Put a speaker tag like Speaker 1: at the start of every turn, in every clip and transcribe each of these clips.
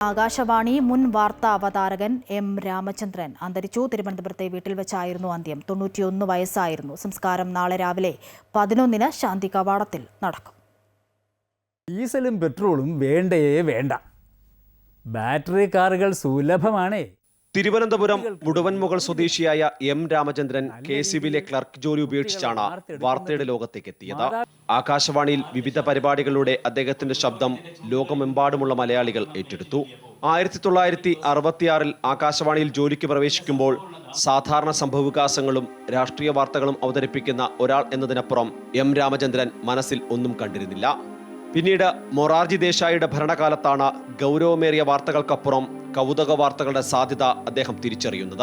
Speaker 1: ആകാശവാണി മുൻ വാർത്താ അവതാരകൻ എം രാമചന്ദ്രൻ അന്തരിച്ചു. തിരുവനന്തപുരത്തെ വീട്ടിൽ വെച്ചായിരുന്നു അന്ത്യം. തൊണ്ണൂറ്റിയൊന്ന് വയസ്സായിരുന്നു. സംസ്കാരം നാളെ രാവിലെ പതിനൊന്നിന് ശാന്തി കവാടത്തിൽ നടക്കും.
Speaker 2: ഡീസലും പെട്രോളും വേണ്ടേ വേണ്ട. ബാറ്ററി കാറുകൾ സുലഭമാണേ.
Speaker 3: തിരുവനന്തപുരം മുഴുവൻമുകൾ സ്വദേശിയായ എം രാമചന്ദ്രൻ കെ സി ബിയിലെ ക്ലർക്ക് ജോലി ഉപേക്ഷിച്ചാണ് വാർത്തയുടെ ലോകത്തേക്ക് എത്തിയത് ആകാശവാണിയിൽ വിവിധ പരിപാടികളിലൂടെ അദ്ദേഹത്തിന്റെ ശബ്ദം ലോകമെമ്പാടുമുള്ള മലയാളികൾ ഏറ്റെടുത്തു. ആയിരത്തി തൊള്ളായിരത്തി അറുപത്തിയാറിൽ ആകാശവാണിയിൽ ജോലിക്ക് പ്രവേശിക്കുമ്പോൾ സാധാരണ സംഭവവികാസങ്ങളും രാഷ്ട്രീയ വാർത്തകളും അവതരിപ്പിക്കുന്ന ഒരാൾ എന്നതിനപ്പുറം എം രാമചന്ദ്രൻ മനസ്സിൽ ഒന്നും കണ്ടിരുന്നില്ല. പിന്നീട് മൊറാർജി ദേശായിയുടെ ഭരണകാലത്താണ് ഗൗരവമേറിയ വാർത്തകൾക്കപ്പുറം കൗതുക വാർത്തകളുടെ സാധ്യത അദ്ദേഹം തിരിച്ചറിയുന്നത്.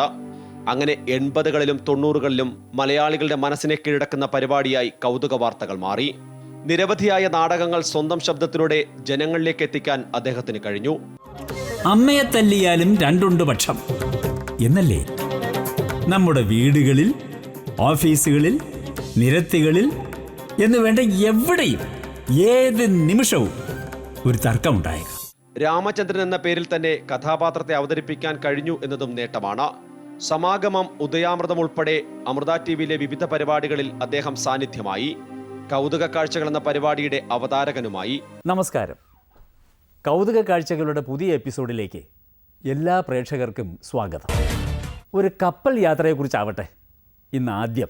Speaker 3: അങ്ങനെ എൺപതുകളിലും തൊണ്ണൂറുകളിലും മലയാളികളുടെ മനസ്സിനെ കീഴടക്കുന്ന പരിപാടിയായി കൗതുക വാർത്തകൾ മാറി. നിരവധിയായ നാടകങ്ങൾ സ്വന്തം ശബ്ദത്തിലൂടെ ജനങ്ങളിലേക്ക് എത്തിക്കാൻ അദ്ദേഹത്തിന് കഴിഞ്ഞു.
Speaker 2: അമ്മയെ തല്ലിയാലും രണ്ടുണ്ട് പക്ഷം. എന്നല്ലേ? നമ്മുടെ വീടുകളിൽ ഓഫീസുകളിൽ നിരത്തികളിൽ എന്ന് വേണ്ട എവിടെയും ഏത് നിമിഷവും ഒരു തർക്കമുണ്ടായേക്കാം.
Speaker 3: രാമചന്ദ്രൻ എന്ന പേരിൽ തന്നെ കഥാപാത്രത്തെ അവതരിപ്പിക്കാൻ കഴിഞ്ഞു എന്നതും നേട്ടമാണ്. സമാഗമം ഉദയാമൃതം ഉൾപ്പെടെ അമൃത ടി വിയിലെ വിവിധ പരിപാടികളിൽ അദ്ദേഹം സാന്നിധ്യമായി. കൗതുക കാഴ്ചകൾ എന്ന പരിപാടിയുടെ അവതാരകനുമായി.
Speaker 2: നമസ്കാരം. കൗതുക കാഴ്ചകളുടെ പുതിയ എപ്പിസോഡിലേക്ക് എല്ലാ പ്രേക്ഷകർക്കും സ്വാഗതം. ഒരു കപ്പൽ യാത്രയെക്കുറിച്ചാവട്ടെ ഇന്ന് ആദ്യം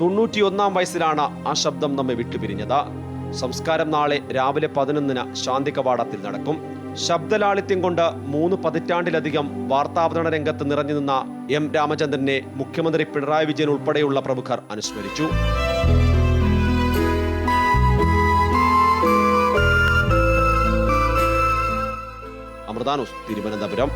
Speaker 3: തൊണ്ണൂറ്റിയൊന്നാം വയസ്സിലാണ് ആ ശബ്ദം നമ്മെ വിട്ടുപിരിഞ്ഞത്. സംസ്കാരം നാളെ രാവിലെ പതിനൊന്നിന് ശാന്തി കവാടത്തിൽ നടക്കും. ശബ്ദലാളിത്യം കൊണ്ട് മൂന്ന് പതിറ്റാണ്ടിലധികം വാർത്താവതരണ രംഗത്ത് നിറഞ്ഞു നിന്ന എം രാമചന്ദ്രനെ മുഖ്യമന്ത്രി പിണറായി വിജയൻ ഉൾപ്പെടെയുള്ള പ്രമുഖർ അനുസ്മരിച്ചു. അമൃതാനുസ് തിരുവനന്തപുരം.